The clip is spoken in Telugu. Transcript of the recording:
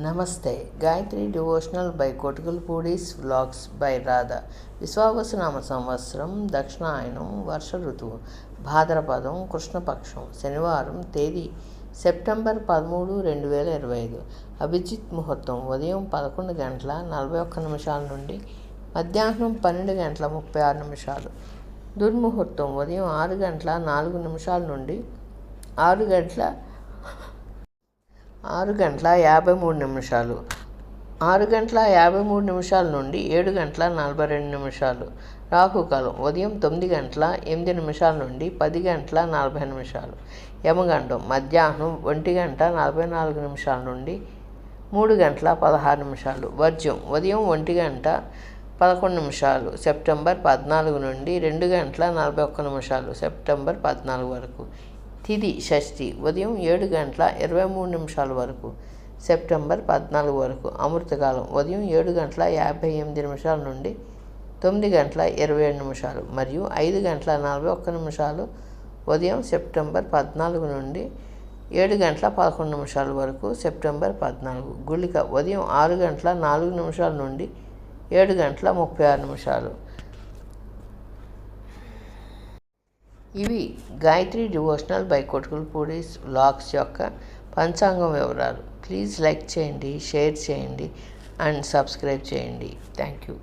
నమస్తే. గాయత్రి డివోషనల్ బై కొటుకులపూడిస్ వ్లాగ్స్ బై రాధ. విశ్వావసనామ సంవత్సరం దక్షిణాయనం వర్ష ఋతువు భాద్రపదం కృష్ణపక్షం శనివారం తేదీ సెప్టెంబర్ పదమూడు రెండు వేల ఇరవై ఐదు. అభిజిత్ ముహూర్తం ఉదయం పదకొండు గంటల నలభై ఒక్క నిమిషాల నుండి మధ్యాహ్నం పన్నెండు గంటల ముప్పై ఆరు నిమిషాలు. దుర్ముహూర్తం ఉదయం ఆరు గంటల నాలుగు నిమిషాల నుండి ఆరు గంటల ఆరు గంటల యాభై మూడు నిమిషాలు. ఆరు గంటల యాభై మూడు నిమిషాల నుండి ఏడు గంటల నలభై రెండు నిమిషాలు. రాహుకాలం ఉదయం తొమ్మిది గంటల ఎనిమిది నిమిషాల నుండి పది గంటల నలభై నిమిషాలు. యమగండం మధ్యాహ్నం ఒంటి గంట నలభై నాలుగు నిమిషాల నుండి మూడు గంటల పదహారు నిమిషాలు. వర్జ్యం ఉదయం ఒంటి గంట పదకొండు నిమిషాలు. సెప్టెంబర్ పద్నాలుగు నుండి రెండు గంటల నలభై ఒక్క నిమిషాలు. సెప్టెంబర్ పద్నాలుగు వరకు. తిది షష్ఠి ఉదయం ఏడు గంటల ఇరవై మూడు నిమిషాల వరకు సెప్టెంబర్ పద్నాలుగు వరకు అమృతకాలం ఉదయం ఏడు గంటల యాభై ఎనిమిది నిమిషాల నుండి తొమ్మిది గంటల ఇరవై ఏడు నిమిషాలు మరియు ఐదు గంటల నలభై ఒక్క నిమిషాలు ఉదయం సెప్టెంబర్ పద్నాలుగు నుండి ఏడు గంటల పదకొండు నిమిషాల వరకు సెప్టెంబర్ పద్నాలుగు. గుళిక ఉదయం ఆరు గంటల నాలుగు నిమిషాల నుండి ఏడు గంటల ముప్పై ఆరు నిమిషాలు. ఇవి గాయత్రి డివోషనల్ బై కొట్టుకులపూడిస్ వ్లాగ్స్ యొక్క పంచాంగం వివరాలు. ప్లీజ్ లైక్ చేయండి షేర్ చేయండి అండ్ సబ్స్క్రైబ్ చేయండి. Thank you.